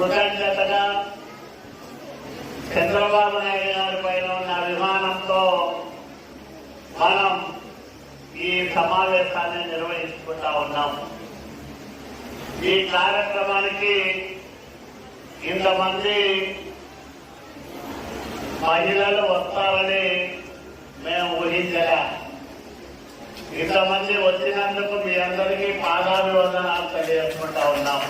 కృతజ్ఞతగా చంద్రబాబు నాయుడు గారి పైన ఉన్న అభిమానంతో మనం ఈ సమావేశాన్ని నిర్వహించుకుంటా ఉన్నాం. ఈ కార్యక్రమానికి ఇంతమంది మహిళలు వస్తారని మేము ఊహించలే. ఇంతమంది వచ్చినందుకు మీ అందరికీ పాదాభివందనాలు తెలియజేసుకుంటా ఉన్నాము